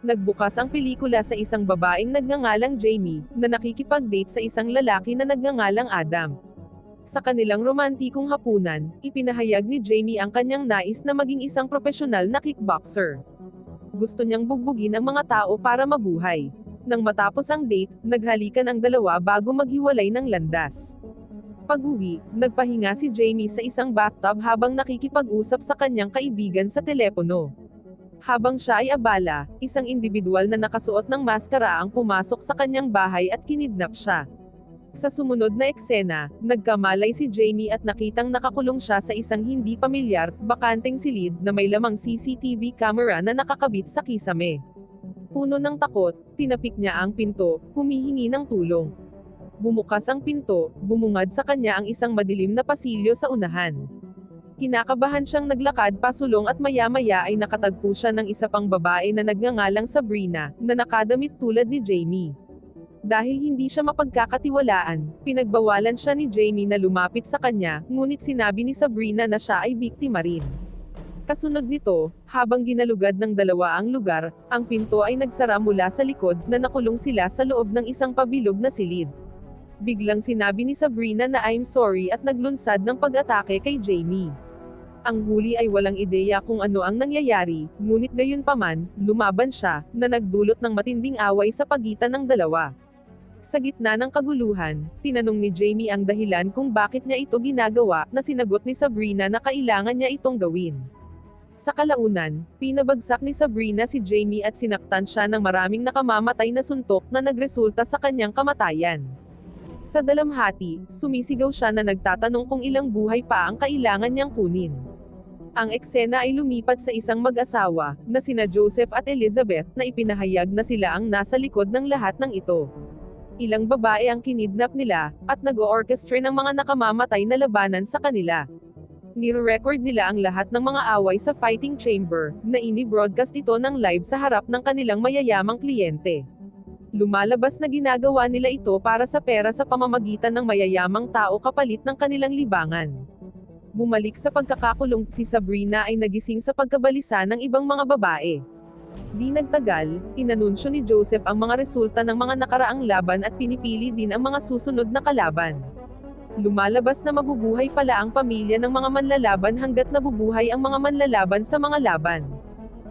Nagbukas ang pelikula sa isang babaeng nagngangalang Jamie, na nakikipag-date sa isang lalaki na nagngangalang Adam. Sa kanilang romantikong hapunan, ipinahayag ni Jamie ang kanyang nais na maging isang profesional na kickboxer. Gusto niyang bugbugin ang mga tao para mabuhay. Nang matapos ang date, naghalikan ang dalawa bago maghiwalay ng landas. Pag-uwi, nagpahinga si Jamie sa isang bathtub habang nakikipag-usap sa kanyang kaibigan sa telepono. Habang siya ay abala, isang individual na nakasuot ng maskara ang pumasok sa kanyang bahay at kinidnap siya. Sa sumunod na eksena, nagkamalay si Jamie at nakitang nakakulong siya sa isang hindi pamilyar, bakanteng silid na may lamang CCTV camera na nakakabit sa kisame. Puno ng takot, tinapik niya ang pinto, humihingi ng tulong. Bumukas ang pinto, bumungad sa kanya ang isang madilim na pasilyo sa unahan. Kinakabahan siyang naglakad pasulong at maya-maya ay nakatagpo siya ng isa pang babae na nagngangalang Sabrina, na nakadamit tulad ni Jamie. Dahil hindi siya mapagkakatiwalaan, pinagbawalan siya ni Jamie na lumapit sa kanya, ngunit sinabi ni Sabrina na siya ay biktima rin. Kasunod nito, habang ginalugad ng dalawa ang lugar, ang pinto ay nagsara mula sa likod na nakulong sila sa loob ng isang pabilog na silid. Biglang sinabi ni Sabrina na I'm sorry at naglunsad ng pag-atake kay Jamie. Ang huli ay walang ideya kung ano ang nangyayari, ngunit gayunpaman, lumaban siya, na nagdulot ng matinding away sa pagitan ng dalawa. Sa gitna ng kaguluhan, tinanong ni Jamie ang dahilan kung bakit niya ito ginagawa, na sinagot ni Sabrina na kailangan niya itong gawin. Sa kalaunan, pinabagsak ni Sabrina si Jamie at sinaktan siya ng maraming nakamamatay na suntok na nagresulta sa kanyang kamatayan. Sa dalamhati, sumisigaw siya na nagtatanong kung ilang buhay pa ang kailangan niyang kunin. Ang eksena ay lumipat sa isang mag-asawa, na sina Joseph at Elizabeth, na ipinahayag na sila ang nasa likod ng lahat ng ito. Ilang babae ang kinidnap nila, at nag-orchestra ng mga nakamamatay na labanan sa kanila. Nire-record nila ang lahat ng mga away sa fighting chamber, na ini-broadcast ito ng live sa harap ng kanilang mayayamang kliyente. Lumalabas na ginagawa nila ito para sa pera sa pamamagitan ng mayayamang tao kapalit ng kanilang libangan. Bumalik sa pagkakakulong, si Sabrina ay nagising sa pagkabalisa ng ibang mga babae. Di nagtagal, inanunsyo ni Joseph ang mga resulta ng mga nakaraang laban at pinipili din ang mga susunod na kalaban. Lumalabas na mabubuhay pala ang pamilya ng mga manlalaban hanggat nabubuhay ang mga manlalaban sa mga laban.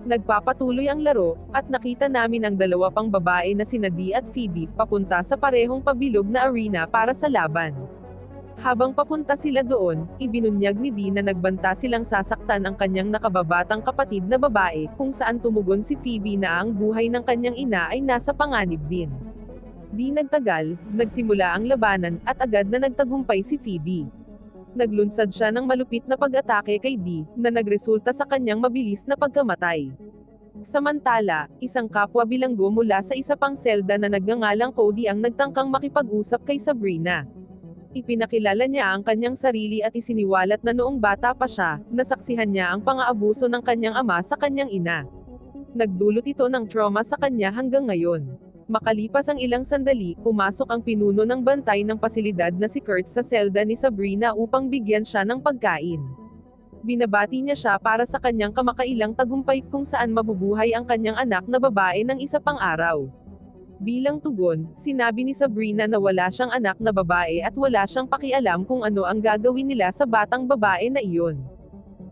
Nagpapatuloy ang laro, at nakita namin ang dalawa pang babae na sina Dee at Phoebe, papunta sa parehong pabilog na arena para sa laban. Habang papunta sila doon, ibinunyag ni Dee na nagbanta silang sasaktan ang kanyang nakababatang kapatid na babae, kung saan tumugon si Phoebe na ang buhay ng kanyang ina ay nasa panganib din. Di nagtagal, nagsimula ang labanan, at agad na nagtagumpay si Phoebe. Naglunsad siya ng malupit na pag-atake kay Dee, na nagresulta sa kanyang mabilis na pagkamatay. Samantala, isang kapwa bilanggo mula sa isa pang selda na nagngangalang Cody ang nagtangkang makipag-usap kay Sabrina. Ipinakilala niya ang kanyang sarili at isiniwalat na noong bata pa siya, nasaksihan niya ang pang-aabuso ng kanyang ama sa kanyang ina. Nagdulot ito ng trauma sa kanya hanggang ngayon. Makalipas ang ilang sandali, pumasok ang pinuno ng bantay ng pasilidad na si Kurt sa selda ni Sabrina upang bigyan siya ng pagkain. Binabati niya siya para sa kanyang kamakailang tagumpay kung saan mabubuhay ang kanyang anak na babae ng isa pang araw. Bilang tugon, sinabi ni Sabrina na wala siyang anak na babae at wala siyang pakialam kung ano ang gagawin nila sa batang babae na iyon.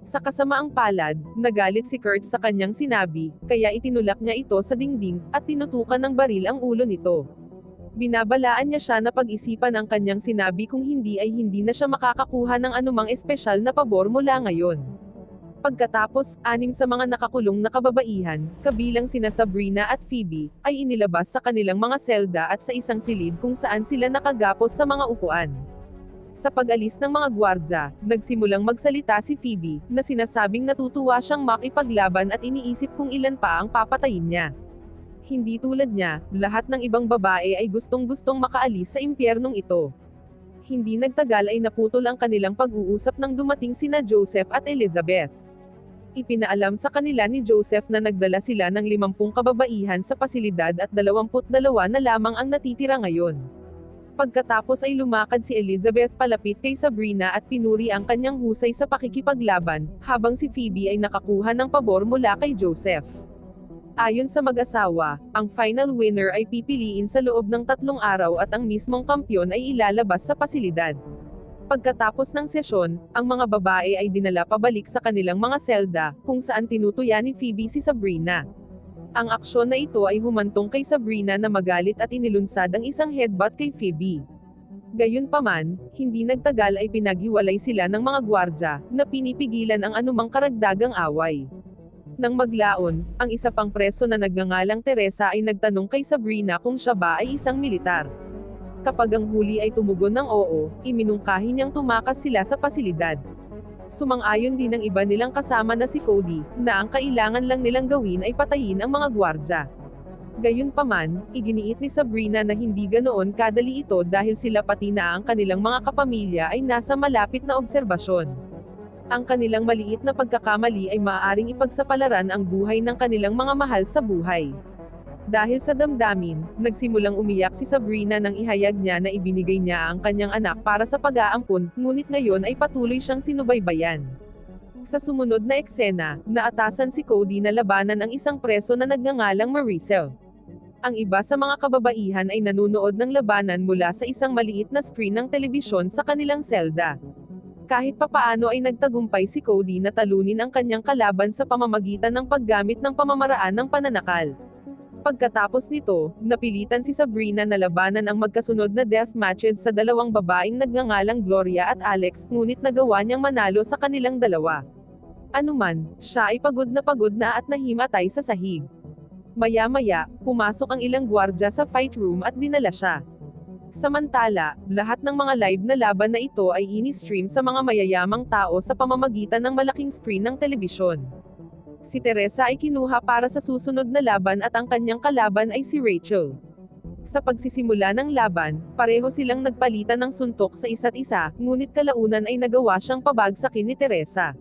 Sa kasamaang palad, nagalit si Kurt sa kanyang sinabi, kaya itinulak niya ito sa dingding, at tinutukan ng baril ang ulo nito. Binabalaan niya siya na pag-isipan ang kanyang sinabi kung hindi ay hindi na siya makakakuha ng anumang espesyal na pabor mula ngayon. Pagkatapos, anim sa mga nakakulong na kababaihan, kabilang sina Sabrina at Phoebe, ay inilabas sa kanilang mga selda at sa isang silid kung saan sila nakagapos sa mga upuan. Sa pag-alis ng mga gwardya, nagsimulang magsalita si Phoebe, na sinasabing natutuwa siyang makipaglaban at iniisip kung ilan pa ang papatayin niya. Hindi tulad niya, lahat ng ibang babae ay gustong-gustong makaalis sa impyernong ito. Hindi nagtagal ay naputol ang kanilang pag-uusap nang dumating sina Joseph at Elizabeth. Ipinaalam sa kanila ni Joseph na nagdala sila ng 50 kababaihan sa pasilidad at 22 na lamang ang natitira ngayon. Pagkatapos ay lumakad si Elizabeth palapit kay Sabrina at pinuri ang kanyang husay sa pakikipaglaban, habang si Phoebe ay nakakuha ng pabor mula kay Joseph. Ayon sa mag-asawa, ang final winner ay pipiliin sa loob ng tatlong araw at ang mismong kampyon ay ilalabas sa pasilidad. Pagkatapos ng sesyon, ang mga babae ay dinala pabalik sa kanilang mga selda, kung saan tinutuya ni Phoebe si Sabrina. Ang aksyon na ito ay humantong kay Sabrina na magalit at inilunsad ang isang headbutt kay Phoebe. Gayunpaman, hindi nagtagal ay pinaghiwalay sila ng mga gwardya, na pinipigilan ang anumang karagdagang away. Nang maglaon, ang isa pang preso na nagngangalang Teresa ay nagtanong kay Sabrina kung siya ba ay isang militar. Kapag ang huli ay tumugon ng oo, iminungkahi niyang tumakas sila sa pasilidad. Sumang-ayon din ng iba nilang kasama na si Cody, na ang kailangan lang nilang gawin ay patayin ang mga gwardya. Gayunpaman, iginiit ni Sabrina na hindi ganoon kadali ito dahil sila pati na ang kanilang mga kapamilya ay nasa malapit na obserbasyon ang kanilang maliit na pagkakamali ay maaaring ipagsapalaran ang buhay ng kanilang mga mahal sa buhay. Dahil sa damdamin, nagsimulang umiyak si Sabrina nang ihayag niya na ibinigay niya ang kanyang anak para sa pag-aampon, ngunit ngayon ay patuloy siyang sinubaybayan. Sa sumunod na eksena, naatasan si Cody na labanan ang isang preso na nagngangalang Maricel. Ang iba sa mga kababaihan ay nanunood ng labanan mula sa isang maliit na screen ng telebisyon sa kanilang selda. Kahit papaano ay nagtagumpay si Cody na talunin ang kanyang kalaban sa pamamagitan ng paggamit ng pamamaraan ng pananakal. Pagkatapos nito, napilitan si Sabrina na labanan ang magkasunod na death matches sa dalawang babaeng nagngangalang Gloria at Alex, ngunit nagawa niyang manalo sa kanilang dalawa. Anuman, siya ay pagod na pagod na at nahimatay sa sahig. Maya-maya, pumasok ang ilang gwardya sa fight room at dinala siya. Samantala, lahat ng mga live na laban na ito ay ini-stream sa mga mayayamang tao sa pamamagitan ng malaking screen ng telebisyon. Si Teresa ay kinuha para sa susunod na laban at ang kanyang kalaban ay si Rachel. Sa pagsisimula ng laban, pareho silang nagpalitan ng suntok sa isa't isa, ngunit kalaunan ay nagawa siyang pabagsakin ni Teresa.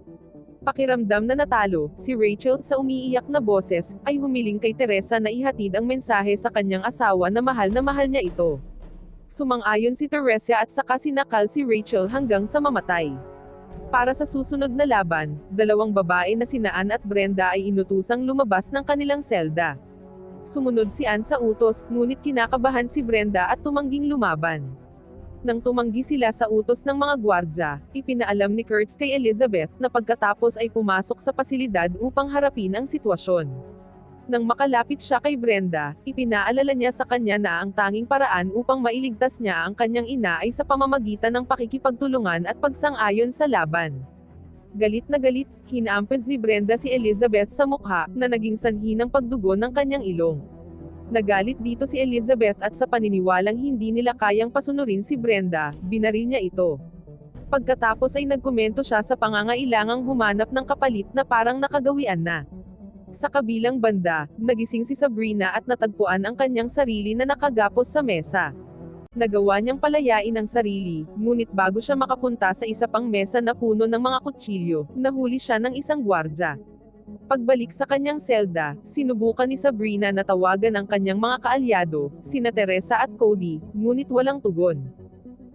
Pakiramdam na natalo, si Rachel sa umiiyak na boses, ay humiling kay Teresa na ihatid ang mensahe sa kanyang asawa na mahal na mahal niya ito. Sumang-ayon si Teresa at saka sinakal si Rachel hanggang sa mamatay. Para sa susunod na laban, dalawang babae na si Ann at Brenda ay inutusang lumabas ng kanilang selda. Sumunod si Ann sa utos, ngunit kinakabahan si Brenda at tumangging lumaban. Nang tumanggi sila sa utos ng mga gwardya, ipinaalam ni Kurtz kay Elizabeth na pagkatapos ay pumasok sa pasilidad upang harapin ang sitwasyon. Nang makalapit siya kay Brenda, ipinaalala niya sa kanya na ang tanging paraan upang mailigtas niya ang kanyang ina ay sa pamamagitan ng pakikipagtulungan at pagsang-ayon sa laban. Galit na galit, hinaampens ni Brenda si Elizabeth sa mukha, na naging sanhi ng pagdugo ng kanyang ilong. Nagalit dito si Elizabeth at sa paniniwalang hindi nila kayang pasunurin si Brenda, binaril niya ito. Pagkatapos ay nagkomento siya sa pangangailangang humanap ng kapalit na parang nakagawian na. Sa kabilang banda, nagising si Sabrina at natagpuan ang kanyang sarili na nakagapos sa mesa. Nagawa niyang palayain ang sarili, ngunit bago siya makapunta sa isa pang mesa na puno ng mga kutsilyo, nahuli siya ng isang gwardya. Pagbalik sa kanyang selda, sinubukan ni Sabrina na tawagan ang kanyang mga kaalyado, sina Teresa at Cody, ngunit walang tugon.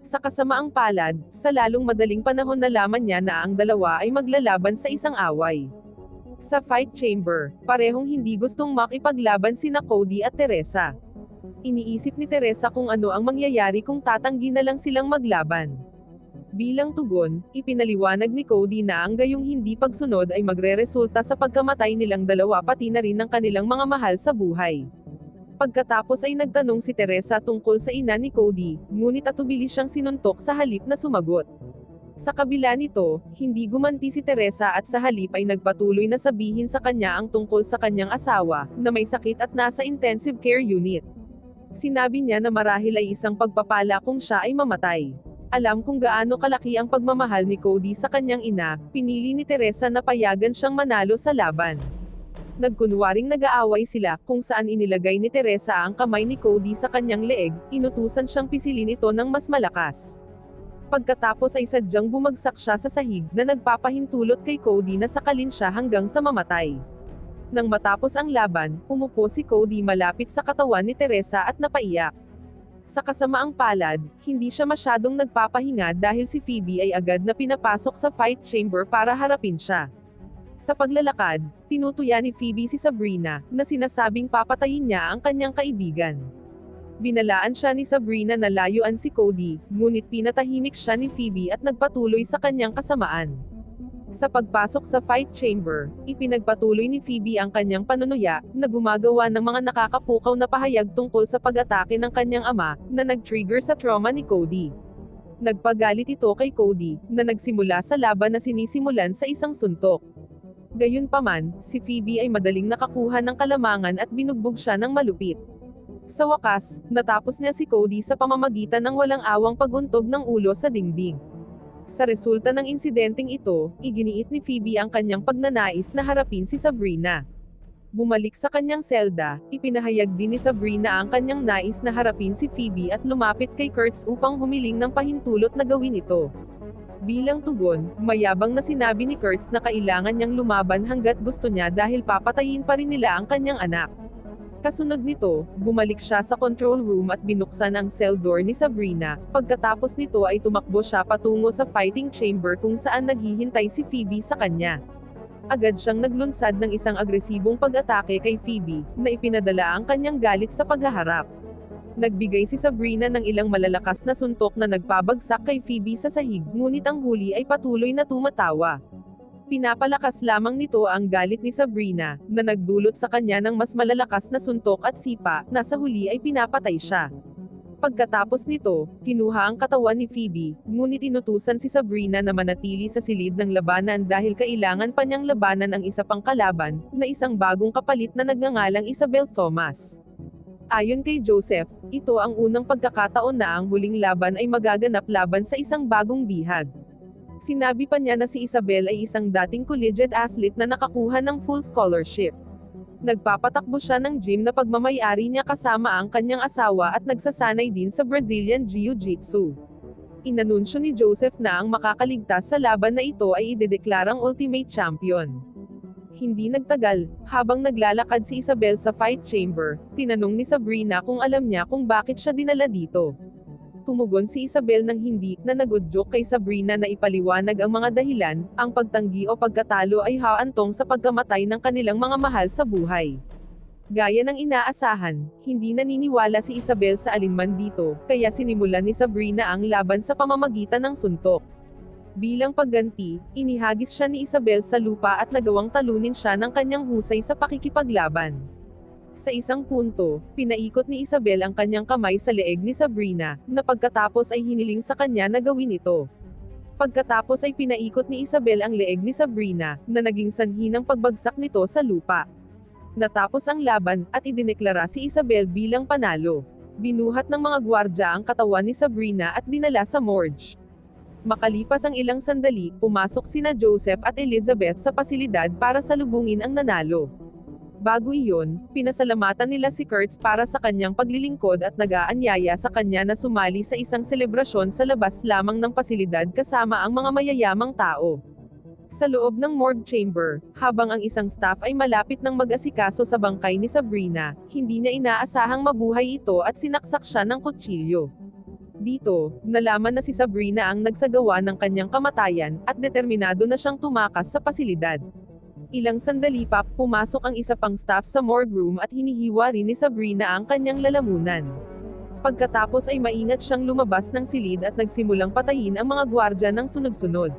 Sa kasamaang palad, sa lalong madaling panahon nalaman niya na ang dalawa ay maglalaban sa isang away. Sa fight chamber, parehong hindi gustong makipaglaban sina Cody at Teresa. Iniisip ni Teresa kung ano ang mangyayari kung tatanggi na lang silang maglaban. Bilang tugon, ipinaliwanag ni Cody na ang gayong hindi pagsunod ay magreresulta sa pagkamatay nilang dalawa pati na rin ng kanilang mga mahal sa buhay. Pagkatapos ay nagtanong si Teresa tungkol sa ina ni Cody, ngunit atubili siyang sinuntok sa halip na sumagot. Sa kabila nito, hindi gumanti si Teresa at sa halip ay nagpatuloy na sabihin sa kanya ang tungkol sa kanyang asawa, na may sakit at nasa intensive care unit. Sinabi niya na marahil ay isang pagpapala kung siya ay mamatay. Alam kung gaano kalaki ang pagmamahal ni Cody sa kanyang ina, pinili ni Teresa na payagan siyang manalo sa laban. Nagkunwaring nag-aaway sila, kung saan inilagay ni Teresa ang kamay ni Cody sa kanyang leeg, inutusan siyang pisilin ito ng mas malakas. Pagkatapos ay sadyang bumagsak siya sa sahig na nagpapahintulot kay Cody na sakalin siya hanggang sa mamatay. Nang matapos ang laban, umupo si Cody malapit sa katawan ni Teresa at napaiyak. Sa kasamaang palad, hindi siya masyadong nagpapahinga dahil si Phoebe ay agad na pinapasok sa fight chamber para harapin siya. Sa paglalakad, tinutuya ni Phoebe si Sabrina, na sinasabing papatayin niya ang kanyang kaibigan. Binalaan siya ni Sabrina na layuan si Cody, ngunit pinatahimik siya ni Phoebe at nagpatuloy sa kanyang kasamaan. Sa pagpasok sa fight chamber, ipinagpatuloy ni Phoebe ang kanyang panunuya, na gumagawa ng mga nakakapukaw na pahayag tungkol sa pag-atake ng kanyang ama, na nag-trigger sa trauma ni Cody. Nagpagalit ito kay Cody, na nagsimula sa laban na sinisimulan sa isang suntok. Gayunpaman, si Phoebe ay madaling nakakuha ng kalamangan at binugbog siya ng malupit. Sa wakas, natapos niya si Cody sa pamamagitan ng walang awang paguntog ng ulo sa dingding. Sa resulta ng insidenteng ito, iginiit ni Phoebe ang kanyang pagnanais na harapin si Sabrina. Bumalik sa kanyang selda, ipinahayag din ni Sabrina ang kanyang nais na harapin si Phoebe at lumapit kay Kurtz upang humiling ng pahintulot na gawin ito. Bilang tugon, mayabang na sinabi ni Kurtz na kailangan niyang lumaban hanggat gusto niya dahil papatayin pa rin nila ang kanyang anak. Kasunod nito, bumalik siya sa control room at binuksan ang cell door ni Sabrina, pagkatapos nito ay tumakbo siya patungo sa fighting chamber kung saan naghihintay si Phoebe sa kanya. Agad siyang naglunsad ng isang agresibong pag-atake kay Phoebe, na ipinadala ang kanyang galit sa paghaharap. Nagbigay si Sabrina ng ilang malalakas na suntok na nagpabagsak kay Phoebe sa sahig, ngunit ang huli ay patuloy na tumatawa. Pinapalakas lamang nito ang galit ni Sabrina, na nagdulot sa kanya ng mas malalakas na suntok at sipa, na sa huli ay pinapatay siya. Pagkatapos nito, kinuha ang katawan ni Phoebe, ngunit inutusan si Sabrina na manatili sa silid ng labanan dahil kailangan pa niyang labanan ang isa pang kalaban, na isang bagong kapalit na nagngangalang Isabel Thomas. Ayon kay Joseph, ito ang unang pagkakataon na ang huling laban ay magaganap laban sa isang bagong bihag. Sinabi pa niya na si Isabel ay isang dating collegiate athlete na nakakuha ng full scholarship. Nagpapatakbo siya ng gym na pagmamayari niya kasama ang kanyang asawa at nagsasanay din sa Brazilian Jiu-Jitsu. Inanunsyo ni Joseph na ang makakaligtas sa laban na ito ay idedeklarang Ultimate Champion. Hindi nagtagal, habang naglalakad si Isabel sa fight chamber, tinanong ni Sabrina kung alam niya kung bakit siya dinala dito. Tumugon si Isabel ng hindi, na nagudyok kay Sabrina na ipaliwanag ang mga dahilan, ang pagtanggi o pagkatalo ay haantong sa pagkamatay ng kanilang mga mahal sa buhay. Gaya ng inaasahan, hindi naniniwala si Isabel sa alinman dito, kaya sinimulan ni Sabrina ang laban sa pamamagitan ng suntok. Bilang pagganti, inihagis siya ni Isabel sa lupa at nagawang talunin siya ng kanyang husay sa pakikipaglaban. Sa isang punto, pinaikot ni Isabel ang kanyang kamay sa leeg ni Sabrina, na pagkatapos ay hiniling sa kanya na gawin ito. Pagkatapos ay pinaikot ni Isabel ang leeg ni Sabrina, na naging sanhi ng pagbagsak nito sa lupa. Natapos ang laban, at idineklara si Isabel bilang panalo. Binuhat ng mga gwardya ang katawan ni Sabrina at dinala sa morgue. Makalipas ang ilang sandali, pumasok sina Joseph at Elizabeth sa pasilidad para salubungin ang nanalo. Bago iyon, pinasalamatan nila si Kurtz para sa kanyang paglilingkod at nag-aanyaya sa kanya na sumali sa isang selebrasyon sa labas lamang ng pasilidad kasama ang mga mayayamang tao. Sa loob ng morgue chamber, habang ang isang staff ay malapit ng mag-asikaso sa bangkay ni Sabrina, hindi niya inaasahang mabuhay ito at sinaksak siya ng kutsilyo. Dito, nalaman na si Sabrina ang nagsagawa ng kanyang kamatayan, at determinado na siyang tumakas sa pasilidad. Ilang sandali pa, pumasok ang isa pang staff sa morgue room at hinihiwa rin ni Sabrina ang kanyang lalamunan. Pagkatapos ay maingat siyang lumabas ng silid at nagsimulang patayin ang mga gwardya ng sunod-sunod.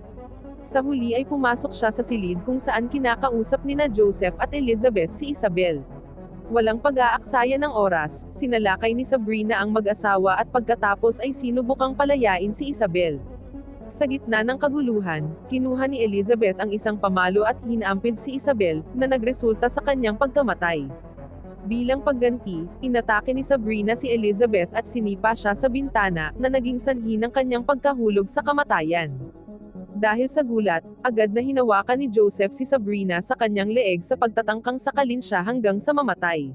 Sa huli ay pumasok siya sa silid kung saan kinakausap nina Joseph at Elizabeth si Isabel. Walang pag-aaksaya ng oras, sinalakay ni Sabrina ang mag-asawa at pagkatapos ay sinubukang palayain si Isabel. Sa gitna ng kaguluhan, kinuha ni Elizabeth ang isang pamalo at hinampid si Isabel, na nagresulta sa kanyang pagkamatay. Bilang pagganti, inatake ni Sabrina si Elizabeth at sinipa siya sa bintana, na naging sanhi ng kanyang pagkahulog sa kamatayan. Dahil sa gulat, agad na hinawakan ni Joseph si Sabrina sa kanyang leeg sa pagtatangkang sakalin siya hanggang sa mamatay.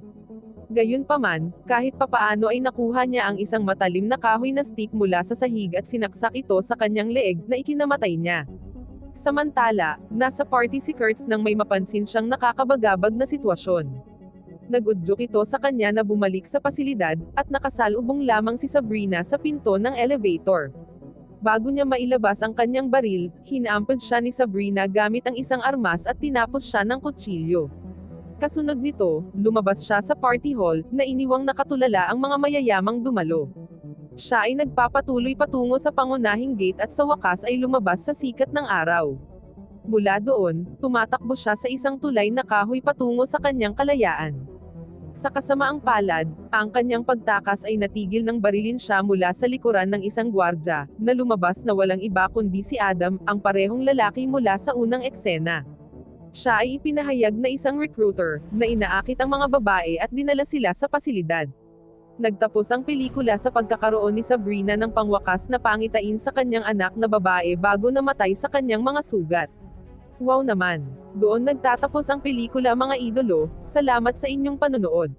Gayunpaman, kahit papaano ay nakuha niya ang isang matalim na kahoy na stick mula sa sahig at sinaksak ito sa kanyang leeg na ikinamatay niya. Samantala, nasa party si Kurtz nang may mapansin siyang nakakabagabag na sitwasyon. Nagudyok ito sa kanya na bumalik sa pasilidad, at nakasalubong lamang si Sabrina sa pinto ng elevator. Bago niya mailabas ang kanyang baril, hinampad siya ni Sabrina gamit ang isang armas at tinapos siya ng kutsilyo. Kasunod nito, lumabas siya sa party hall, na iniwang nakatulala ang mga mayayamang dumalo. Siya ay nagpapatuloy patungo sa pangunahing gate at sa wakas ay lumabas sa sikat ng araw. Mula doon, tumatakbo siya sa isang tulay na kahoy patungo sa kanyang kalayaan. Sa kasamaang palad, ang kanyang pagtakas ay natigil ng barilin siya mula sa likuran ng isang gwardya, na lumabas na walang iba kundi si Adam, ang parehong lalaki mula sa unang eksena. Siya ay ipinahayag na isang recruiter, na inaakit ang mga babae at dinala sila sa pasilidad. Nagtapos ang pelikula sa pagkakaroon ni Sabrina ng pangwakas na pangitain sa kanyang anak na babae bago namatay sa kanyang mga sugat. Wow naman! Doon nagtatapos ang pelikula mga idolo, salamat sa inyong panonood.